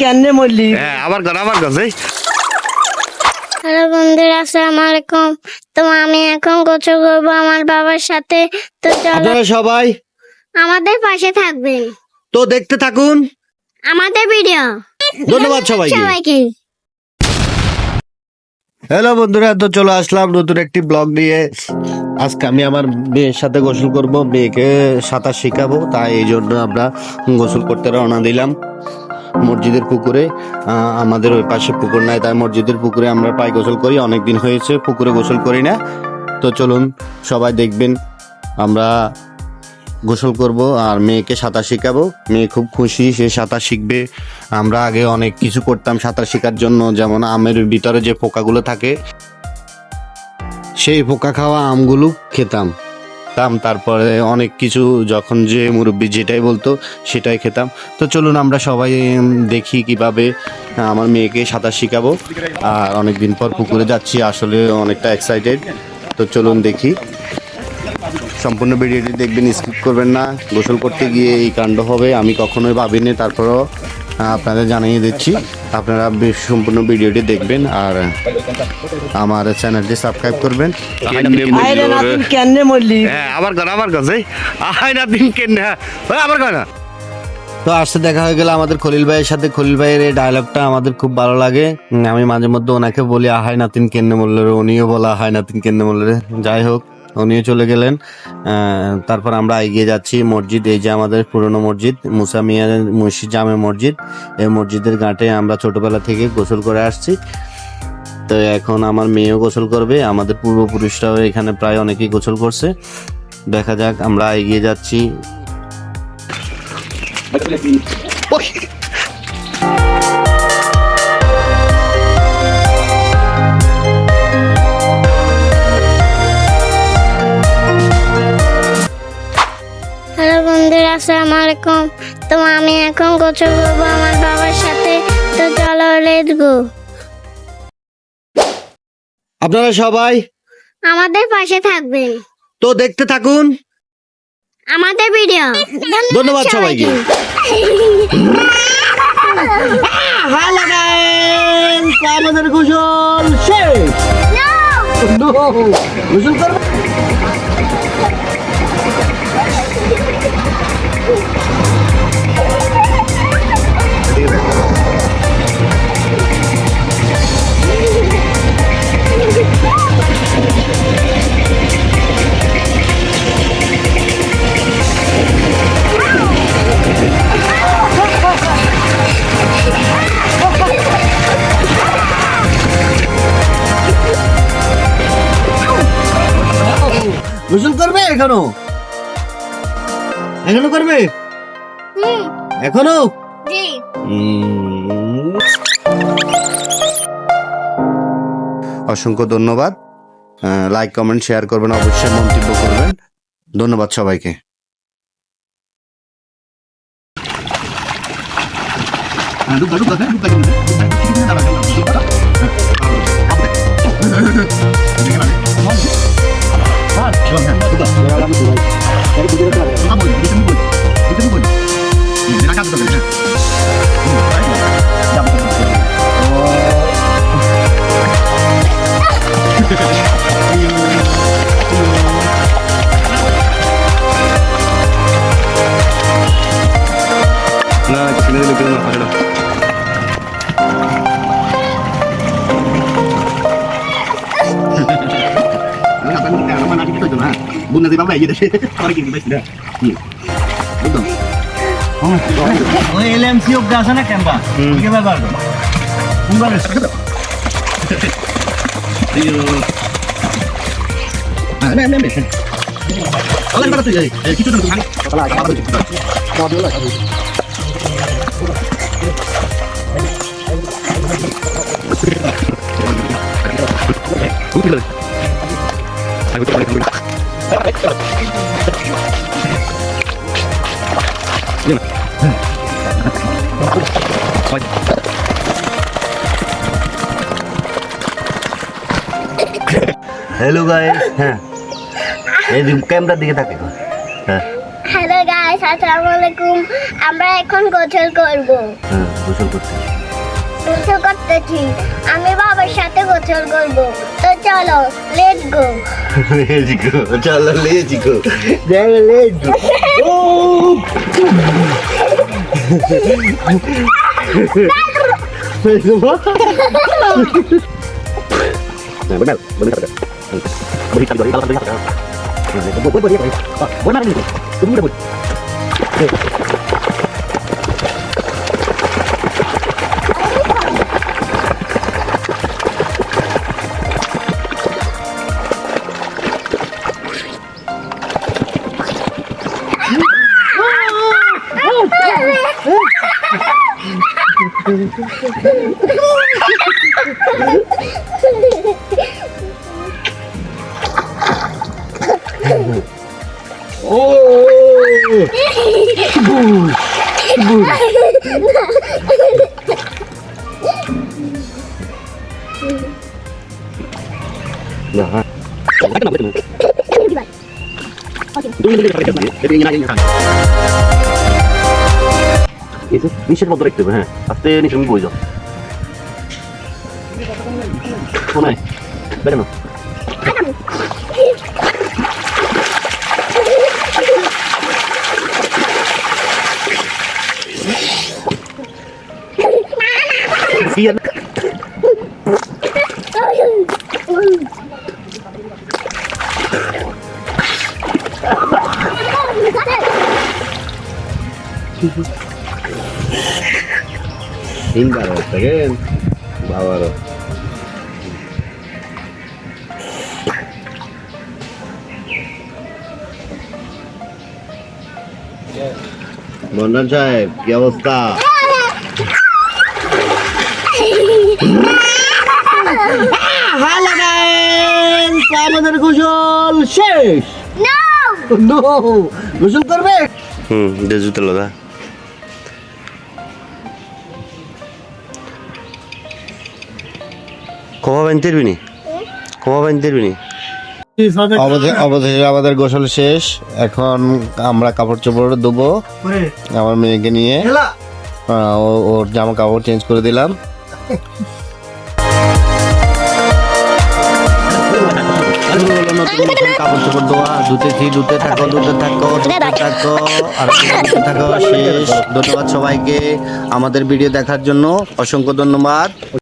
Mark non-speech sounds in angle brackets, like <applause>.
কেন মরলি? হ্যাঁ আবার কর আবার কর এই। হ্যালো বন্ধুরা আসসালামু আলাইকুম তো আমি এখন গোসল করব আমার বাবার সাথে। তো চলো আপনারা সবাই আমাদের পাশে থাকবেন। তো দেখতে থাকুন। আমাদের ভিডিও ধন্যবাদ <laughs> সবাইকে। সবাইকে। হ্যালো বন্ধুরা তো চলে আসলাম নতুন একটি ব্লগ নিয়ে। আজকে আমি আমার মেয়ের সাথে গোসল করব। মেয়েকে সাঁতার শেখাবো তাই এই জন্য আমরা গোসল করতে রওনা দিলাম। মসজিদের পুকুরে আমাদের ওই পাশে পুকুর নাই, তাই মসজিদের পুকুরে আমরা পায়ে গোসল করি। অনেক দিন হয়েছে, পুকুরে গোসল করি না। তো চলুন, সবাই দেখবেন, আমরা গোসল করব আর মেয়েকে সাঁতার শেখাবো। মেয়ে খুব খুশি, সে সাঁতার শিখবে। আমরা আগে অনেক কিছু করতাম সাঁতার শেখার জন্য, যেমন আমের ভিতরে যে পোকাগুলো থাকে, সেই পোকা খাওয়া আমগুলো খেতাম। তাম তারপরে অনেক কিছু যখন যে মুরব্বী যেটাই বলতো সেটাই খেতাম। তো চলুন আমরা সবাই দেখি কীভাবে আমার মেয়েকে সাঁতার শেখাবো। আর অনেকদিন পর পুকুরে যাচ্ছি, আসলে অনেকটা এক্সাইটেড তো চলুন দেখি। সম্পূর্ণ ভিডিওটি দেখবেন স্কিপ করবেন না। গোসল করতে গিয়ে এই কাণ্ড হবে, আমি কখনোই ভাবিনি, তারপরও আপনাদের জানিয়ে দিচ্ছি আপনারা সম্পূর্ণ ভিডিওটি দেখবেন আর আমার চ্যানেলটি সাবস্ক্রাইব করবেন। হ্যাঁ আবার আবার দিন কেন হ্যাঁ। আবার তো আসতে দেখা হয়ে গেল আমাদের খলিল ভাইয়ের সাথে। খলিল ভাইয়ের এই ডায়লগটা আমাদের খুব ভালো লাগে। আমি মাঝে মধ্যে ওনাকে বলি আহাই নাতিন কেন্নে বললে রে। উনিও বলা আহাই নাতিন কেন্নে বললে রে। যাই হোক উনিও চলে গেলেন। তারপর আমরা এগিয়ে যাচ্ছি মসজিদ, এই যে আমাদের পুরনো মসজিদ, মুসা মিয়া মুন্সি জামে মসজিদ। এই মসজিদের ঘাটে আমরা ছোটবেলা থেকে গোসল করে আসছি। তো এখন আমার মেয়েও গোসল করবে, আমাদের পূর্বপুরুষরাও এখানে প্রায় অনেকেই গোসল করছে। দেখা যাক, আমরা এগিয়ে যাচ্ছি। আসসালামু আলাইকুম তো আমি এখন গোসল করব আমার বাবার সাথে। তো চলো লেটস গো আপনারা সবাই আমাদের পাশে থাকবেন। তো দেখতে থাকুন। আমাদের ভিডিও ধন্যবাদ সবাইকে। আমাদের গোসল শেষ। গোসল করবে গোসল করবে এখনও এখনও করবে এখনও অসংখ্য ধন্যবাদ লাইক কমেন্ট শেয়ার করবেন অবশ্যই মন্তব্য করবেন ধন্যবাদ সবাইকে Bunda di babai gitu. Orang gini baik dah. Betul. ওই এলএমসি না ক্যাম্পা কি ব্যাপার Ah, ada. হ্যালো গাইস হ্যাঁ। এই ক্যামেরার দিকে থাকে হ্যাঁ। হ্যালো গাইস আসসালামু আলাইকুম আমরা এখন গোসল করব। হ্যাঁ গোসল করতে। গোসল করতেছি আমি বাবার সাথে গোসল করব তো চলো লেটস গো Let's go. চলো benar, benar dalam buat buat dia. Ah, buat mana ni? Tunggu dah buat. Oh. Bul. Bul. Nah. Kenapa betul? Itu jadi ingin aja itu নিচের মধ্যে রাখতে হবে হ্যাঁ। আস্তে নিচে বই যাও শোনায় না। Iya. Hindar kan? Bawa lo. মন্ডন সাহেব কি অবস্থা? আমাদের গোসল শেষ। গোসল করবে? হুম জুতো লদা কবা বানতে পারবি নি? কবা বানতে পারবি নি? অবধে- অবশেষে আমাদের গোসল শেষ। এখন আমরা কাপড় চোপড় দেবো আমার মেয়েকে নিয়ে। ও- ওর জামা কাপড় চেঞ্জ করে দিলাম। নতুন নতুন কাপড় চোপড় দেওয়া ধুতেছি ধুতে থাকো ধুতে থাকো ধুতে থাকো আর থাকো শেষ। ধন্যবাদ সবাইকে আমাদের ভিডিও দেখার জন্য। অসংখ্য ধন্যবাদ।